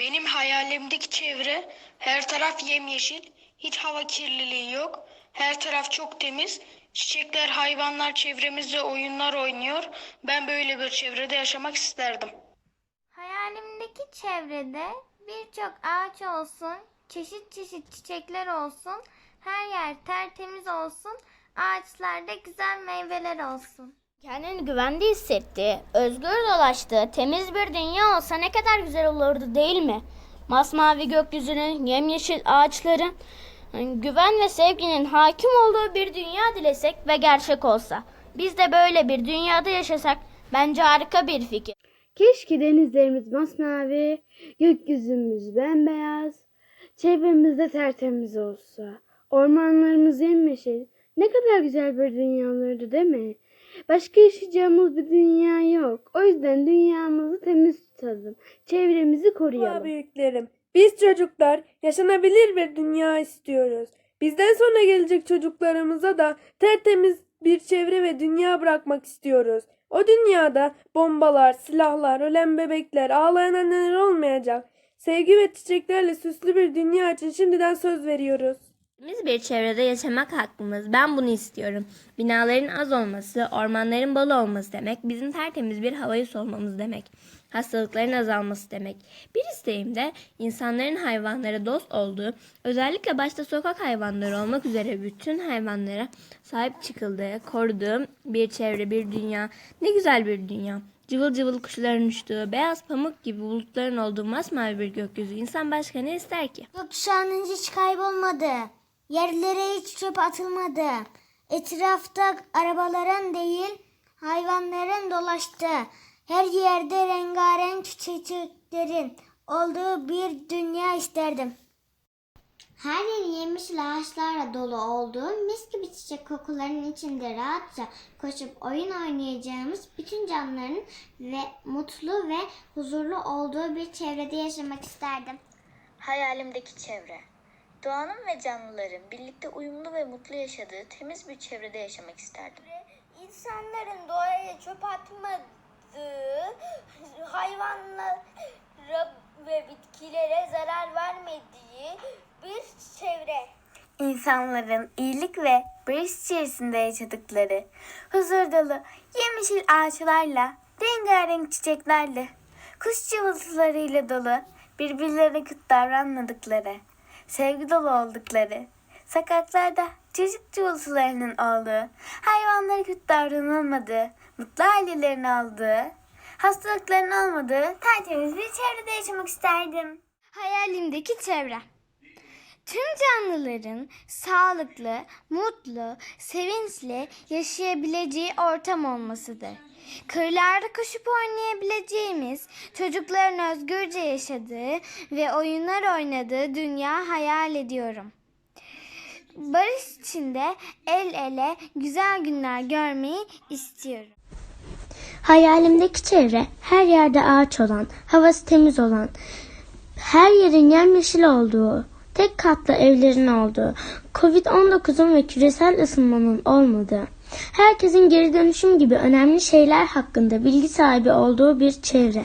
Benim hayalimdeki çevre her taraf yemyeşil, hiç hava kirliliği yok. Her taraf çok temiz. Çiçekler, hayvanlar çevremizde oyunlar oynuyor. Ben böyle bir çevrede yaşamak isterdim. Hayalimdeki çevrede birçok ağaç olsun, çeşit çeşit çiçekler olsun, her yer tertemiz olsun, ağaçlarda güzel meyveler olsun. Kendini güvende hissettiği, özgür dolaştığı, temiz bir dünya olsa ne kadar güzel olurdu değil mi? Masmavi gökyüzünün, yemyeşil ağaçların, güven ve sevginin hakim olduğu bir dünya dilesek ve gerçek olsa. Biz de böyle bir dünyada yaşasak bence harika bir fikir. Keşke denizlerimiz masmavi, gökyüzümüz bembeyaz, çevremizde tertemiz olsa. Ormanlarımız yemyeşil. Ne kadar güzel bir dünya olurdu değil mi? Başka yaşayacağımız bir dünya yok. O yüzden dünyamızı temiz tutalım. Çevremizi koruyalım. büyüklerim. Biz çocuklar yaşanabilir bir dünya istiyoruz. Bizden sonra gelecek çocuklarımıza da tertemiz bir çevre ve dünya bırakmak istiyoruz. O dünyada bombalar, silahlar, ölen bebekler, ağlayan anneler olmayacak. Sevgi ve çiçeklerle süslü bir dünya için şimdiden söz veriyoruz. Temiz bir çevrede yaşamak hakkımız. Ben bunu istiyorum. Binaların az olması, ormanların bol olması demek, bizim tertemiz bir havayı solmamız demek. Hastalıkların azalması demek. Bir isteğim de insanların hayvanlara dost olduğu, özellikle başta sokak hayvanları olmak üzere bütün hayvanlara sahip çıkıldığı, koruduğu bir çevre, bir dünya. Ne güzel bir dünya. Cıvıl cıvıl kuşların uçtuğu, beyaz pamuk gibi bulutların olduğu masmavi bir gökyüzü. İnsan başka ne ister ki? Gökkuşağının hiç kaybolmadı. Yerlere hiç çöp atılmadı. Etrafta arabaların değil hayvanların dolaştı. Her yerde rengarenk çiçeklerin olduğu bir dünya isterdim. Her yerin yemişil ağaçlarla dolu olduğu, mis gibi çiçek kokularının içinde rahatça koşup oyun oynayacağımız bütün canlıların ve mutlu ve huzurlu olduğu bir çevrede yaşamak isterdim. Hayalimdeki çevre. Doğanın ve canlıların birlikte uyumlu ve mutlu yaşadığı temiz bir çevrede yaşamak isterdim. İnsanların doğaya çöp atmadığı, hayvanlara ve bitkilere zarar vermediği bir çevre. İnsanların iyilik ve barış içerisinde yaşadıkları, huzur dolu yemyeşil ağaçlarla, rengarenk çiçeklerle, kuş cıvıltılarıyla dolu, birbirlerine kötü davranmadıkları, sevgi dolu oldukları, sokaklarda çocuk cıvıltılarının olduğu, hayvanlara kötü davranılmadığı, mutlu ailelerin olduğu, hastalıkların olmadığı tertemiz bir çevrede yaşamak isterdim. Hayalimdeki çevre. Tüm canlıların sağlıklı, mutlu, sevinçli yaşayabileceği ortam olmasıdır. Kırlarda koşup oynayabileceğimiz, çocukların özgürce yaşadığı ve oyunlar oynadığı dünya hayal ediyorum. Barış içinde el ele güzel günler görmeyi istiyorum. Hayalimdeki çevre her yerde ağaç olan, havası temiz olan, her yerin yemyeşil olduğu, tek katlı evlerin olduğu, Covid-19'un ve küresel ısınmanın olmadığı, herkesin geri dönüşüm gibi önemli şeyler hakkında bilgi sahibi olduğu bir çevre.